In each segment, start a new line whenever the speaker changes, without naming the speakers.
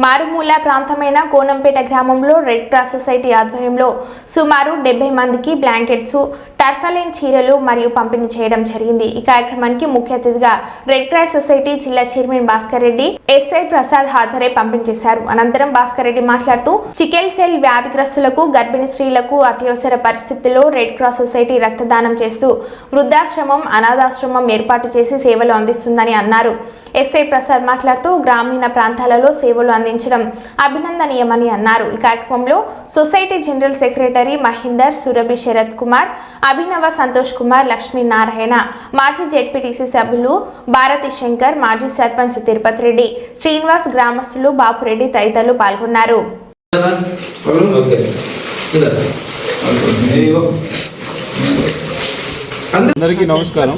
మారుమూల ప్రాంతమైన కోనంపేట గ్రామంలో రెడ్ క్రాస్ సొసైటీ ఆధ్వర్యంలో సుమారు డెబ్బై మందికి బ్లాంకెట్స్ టర్ఫలిన్ చీరలు మరియు పంపిణీ చేయడం జరిగింది. ఈ కార్యక్రమానికి ముఖ్య అతిథిగా రెడ్ క్రాస్ సొసైటీ జిల్లా చైర్మన్ భాస్కర్ రెడ్డి ఎస్ఐ ప్రసాద్ హాజరై పంపిణీ చేశారు. అనంతరం భాస్కర్ రెడ్డి మాట్లాడుతూ చికెల్ సెల్ వ్యాధిగ్రస్తులకు గర్భిణీ స్త్రీలకు అత్యవసర పరిస్థితుల్లో రెడ్ క్రాస్ సొసైటీ రక్తదానం చేస్తూ వృద్ధాశ్రమం అనాథాశ్రమం ఏర్పాటు చేసి సేవలు అందిస్తుందని అన్నారు. ఎస్ఐ ప్రసాద్ మాట్లాడుతూ గ్రామీణ ప్రాంతాలలో సేవలు అందించడం అభినందనీయమని అన్నారు. ఈ కార్యక్రమంలో society general secretary Mahender Surabhi Sharath Kumar Abhinava Santosh Kumar Lakshmi Narayana మాజీ జెడ్పీటీసీ సభ్యులు భారతి శంకర్ మాజీ సర్పంచ్ తిరుపతి రెడ్డి శ్రీనివాస్ గ్రామస్తులు బాపురెడ్డి తదితరులు పాల్గొన్నారు.
అందరికీ నమస్కారం.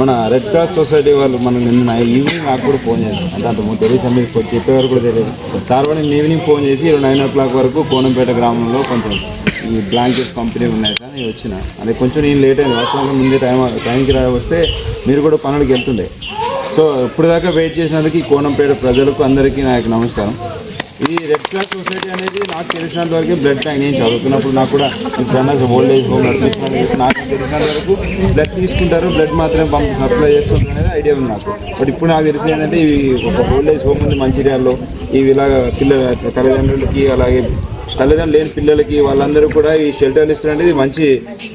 మన రెడ్ క్రాస్ సొసైటీ వాళ్ళు మనం నిన్న ఈవినింగ్ నాకు కూడా ఫోన్ చేశారు. అంటే అంత ముందు తెలియదు మీకు కొంచెం చెప్పేవారు కూడా తెలియదు. సార్ వాళ్ళు ఈవినింగ్ ఫోన్ చేసి ఇరవై నైన్ ఓ క్లాక్ వరకు కోనంపేట గ్రామంలో కొంచెం ఈ బ్లాంకెట్స్ పంపిణీ ఉన్నాయి సార్ నేను వచ్చిన. అదే కొంచెం నేను లేట్ అయింది వాస్తవంగా ముందే టైం టైంకి రా వస్తే మీరు కూడా పనులకు వెళ్తుండే. సో ఇప్పుడు దాకా వెయిట్ చేసినందుకు ఈ కోణంపేట ప్రజలకు అందరికీ నా యొక్క నమస్కారం. ఈ రెడ్ క్రాస్ సొసైటీ అనేది నాకు తెలిసినంత వరకు బ్లడ్ బ్యాంక్ నేను చదువుకున్నప్పుడు నాకు కూడా ఇప్పుడు ఓల్డ్ ఏజ్ హోమ్ నాకు తెలిసినంత వరకు బ్లడ్ తీసుకుంటారు బ్లడ్ మాత్రమే పంపి సప్లై చేస్తుంటారు అనేది ఐడియా ఉంది నాకు. బట్ ఇప్పుడు నాకు తెలిసింది ఏంటంటే ఇవి ఒక ఓల్డ్ ఏజ్ హోమ్ ఉంది మంచిర్యాలలో ఇవి ఇలాగ పిల్లల తల్లిదండ్రులకి అలాగే తల్లిదండ్రులు లేని పిల్లలకి వాళ్ళందరూ కూడా ఈ షెల్టర్లు ఇస్తారు అనేది మంచి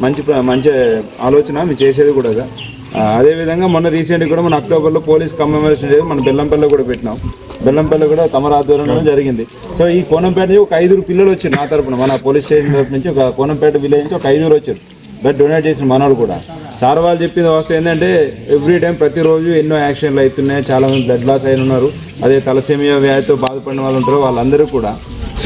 మంచి మంచి ఆలోచన మేము చేసేది కూడా అదేవిధంగా మొన్న రీసెంట్గా కూడా మన అక్టోబర్లో పోలీస్ కమ్మెమరేషన్ చేసి మన బెల్లంపల్లిలో కూడా పెట్టినాం. బెల్లంపల్లి కూడా తమర ఆధ్వర్యంలో జరిగింది. సో ఈ కోనంపేట నుంచి ఒక ఐదుగురు పిల్లలు వచ్చారు నా తరపున. మన పోలీస్ స్టేషన్ తరపు నుంచి ఒక కోనంపేట విలేజ్ నుంచి ఒక ఐదుగురు వచ్చారు. బ్లడ్ డొనేట్ చేసిన మనవాళ్ళు కూడా. సార్ వాళ్ళు చెప్పింది వస్తే ఏంటంటే ఎవ్రీ టైం ప్రతిరోజు ఎన్నో యాక్సిడెంట్లు అవుతున్నాయి. చాలా మంది బ్లడ్ లాస్ అయిన ఉన్నారు. అదే తలసేమియా వ్యాధితో బాధపడిన వాళ్ళు ఉంటారు. వాళ్ళందరూ కూడా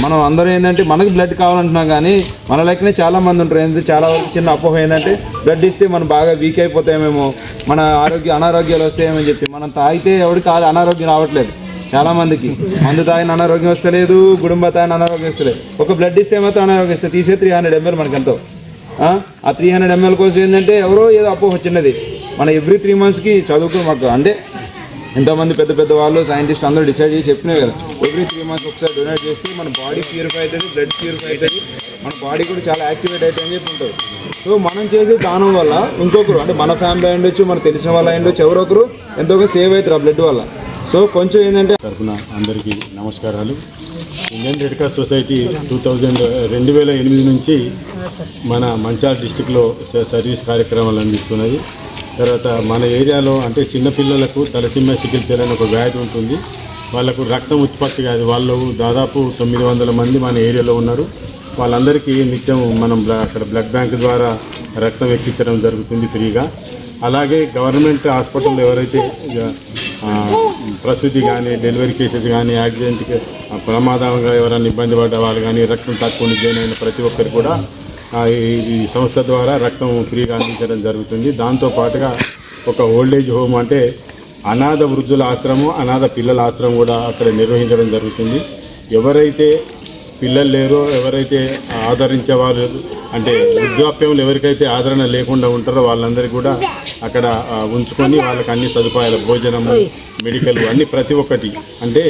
మనం అందరూ ఏంటంటే మనకు బ్లడ్ కావాలంటున్నాం కానీ మన లెక్కనే చాలా మంది ఉంటారు. ఏంటంటే చాలా వరకు చిన్న అపోహ ఏంటంటే బ్లడ్ ఇస్తే మనం బాగా వీక్ అయిపోతామేమో మన ఆరోగ్య అనారోగ్యాలు వస్తాయేమో చెప్పి. మనం తాగితే ఎవరికి కాదు అనారోగ్యం రావట్లేదు చాలా మందికి. మందు తాగిన అనారోగ్యం వస్తలేదు గుడుంబ తాగిన అనారోగ్యం వస్తలేదు. ఒక బ్లడ్ ఇస్తే మాత్రం అనారోగ్యం వస్తే తీసే త్రీ హండ్రెడ్ ఎంఎల్ మనకి ఎంతో ఆ? ఆ త్రీ హండ్రెడ్ ఎంఎల్ కోసం ఏంటంటే ఎవరో ఏదో అపోహ చిన్నది. మన ఎవ్రీ త్రీ మంత్స్కి చదువుకుని మాకు. అంటే ఎంతోమంది పెద్ద పెద్ద వాళ్ళు సైంటిస్ట్ అందరూ డిసైడ్ చేసి చెప్పినాయి కదా. ఎవ్రీ త్రీ మంత్స్ ఒకసారి డొనేట్ చేస్తే మన బాడీ ప్యూరిఫై అవుతుంది బ్లడ్ ప్యూరిఫై అవుతుంది. మన బాడీ కూడా చాలా యాక్టివేట్ అవుతుంది అని చెప్పి ఉంటారు. సో మనం చేసే దానం వల్ల ఇంకొకరు అంటే మన ఫ్యామిలీ అయి ఉండొచ్చు మనకు తెలిసిన వాళ్ళు అయి ఎవరొకరు ఎవరో ఒకరు ఎంతో సేవ్ అవుతారు ఆ బ్లడ్ వల్ల. సో కొంచెం ఏంటంటే
తరఫున అందరికీ నమస్కారాలు. Indian red cross society two thousand రెండు వేల ఎనిమిది నుంచి మన మంచాల డిస్టిక్లో స- సర్వీస్ కార్యక్రమాలు అందిస్తున్నది. తర్వాత మన ఏరియాలో అంటే చిన్నపిల్లలకు తలసిమ్మ సికిల్ అని ఒక వ్యాధి ఉంటుంది. వాళ్ళకు రక్తం ఉత్పత్తి కాదు. వాళ్ళు దాదాపు తొమ్మిది వందల మంది మన ఏరియాలో ఉన్నారు. వాళ్ళందరికీ నిత్యం మనం అక్కడ బ్లడ్ బ్యాంక్ ద్వారా రక్తం ఎక్కించడం జరుగుతుంది ఫ్రీగా. అలాగే గవర్నమెంట్ హాస్పిటల్లో ఎవరైతే ఇక, ప్రసూతి కానీ డెలివరీ కేసెస్ కానీ యాక్సిడెంట్కి ప్రమాదంగా ఎవరైనా ఇబ్బంది పడ్డ వాళ్ళు కానీ రక్తం తక్కువ జాయిన్ అయిన ప్రతి ఒక్కరు కూడా ఈ ఈ సంస్థ ద్వారా రక్తం ఫ్రీగా అందించడం జరుగుతుంది. దాంతో పాటుగా ఒక ఓల్డేజ్ హోమ్ అంటే అనాథ వృద్ధుల ఆశ్రమం అనాథ పిల్లల ఆశ్రమం కూడా అక్కడ నిర్వహించడం జరుగుతుంది. ఎవరైతే పిల్లలు లేరో ఎవరైతే ఆదరించే వాళ్ళు అంటే వృద్ధాప్యంలో ఎవరికైతే ఆదరణ లేకుండా ఉంటారో వాళ్ళందరికీ కూడా అక్కడ ఉంచుకొని వాళ్ళకి అన్ని సదుపాయాలు భోజనము మెడికల్ అన్ని ప్రతి ఒక్కటి. అంటే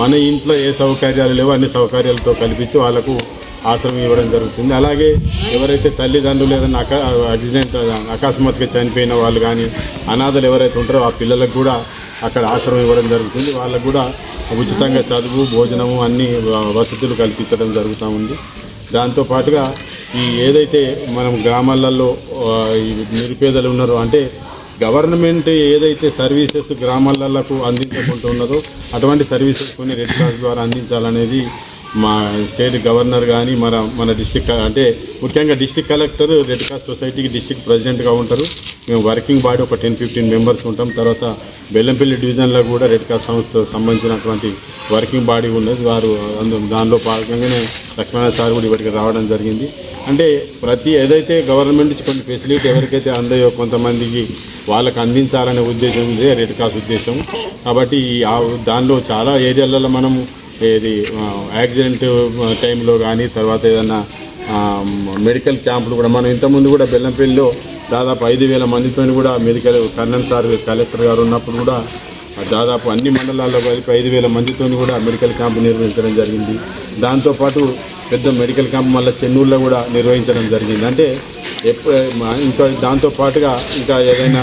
మన ఇంట్లో ఏ సౌకర్యాలు లేవో అన్ని సౌకర్యాలతో కల్పించి వాళ్ళకు ఆశ్రమం ఇవ్వడం జరుగుతుంది. అలాగే ఎవరైతే తల్లిదండ్రులు ఏదైనా అక యాక్సిడెంట్ అకస్మాత్తుగా చనిపోయిన వాళ్ళు కానీ అనాథలు ఎవరైతే ఉంటారో ఆ పిల్లలకు కూడా అక్కడ ఆశ్రమం ఇవ్వడం జరుగుతుంది. వాళ్ళకు కూడా ఉచితంగా చదువు భోజనము అన్ని వసతులు కల్పించడం జరుగుతూ ఉంది. దాంతో పాటుగా ఈ ఏదైతే మనం గ్రామాలలో నిరుపేదలు ఉన్నారో అంటే గవర్నమెంట్ ఏదైతే సర్వీసెస్ గ్రామాలకు అందించకుంటున్నదో అటువంటి సర్వీసెస్ కొన్ని రెడ్ క్రాస్ ద్వారా అందించాలనేది మా స్టేట్ గవర్నర్ కానీ మన మన డిస్టిక్ అంటే ముఖ్యంగా డిస్టిక్ కలెక్టర్ రెడ్ క్రాస్ సొసైటీకి డిస్టిక్ ప్రెసిడెంట్గా ఉంటారు. మేము వర్కింగ్ బాడీ ఒక టెన్ ఫిఫ్టీన్ మెంబర్స్ ఉంటాం. తర్వాత బెల్లంపల్లి డివిజన్లో కూడా రెడ్ క్రాస్ సంస్థ సంబంధించినటువంటి వర్కింగ్ బాడీ ఉన్నది. వారు అందు దానిలో భాగంగానే లక్ష్మణ సార్ కూడా ఇప్పటికి రావడం జరిగింది. అంటే ప్రతి ఏదైతే గవర్నమెంట్ కొన్ని ఫెసిలిటీ ఎవరికైతే అందయో కొంతమందికి వాళ్ళకి అందించాలనే ఉద్దేశం ఇదే రెడ్ క్రాస్ ఉద్దేశం. కాబట్టి ఈ ఆ- దానిలో చాలా ఏరియాలలో మనం ఏది యాక్సిడెంట్ టైంలో కానీ తర్వాత ఏదైనా మెడికల్ క్యాంపులు కూడా మనం ఇంతకుముందు కూడా బెల్లంపల్లిలో దాదాపు ఐదు వేల మందితో కూడా మెడికల్ కర్ణన్ సార్ కలెక్టర్ గారు ఉన్నప్పుడు కూడా దాదాపు అన్ని మండలాల్లో కలిపి ఐదు వేల మందితో కూడా మెడికల్ క్యాంపు నిర్వహించడం జరిగింది. దాంతోపాటు పెద్ద మెడికల్ క్యాంప్ మళ్ళీ చెన్నూరులో కూడా నిర్వహించడం జరిగింది. అంటే ఎప్ప ఇంకా దాంతోపాటుగా ఇంకా ఏదైనా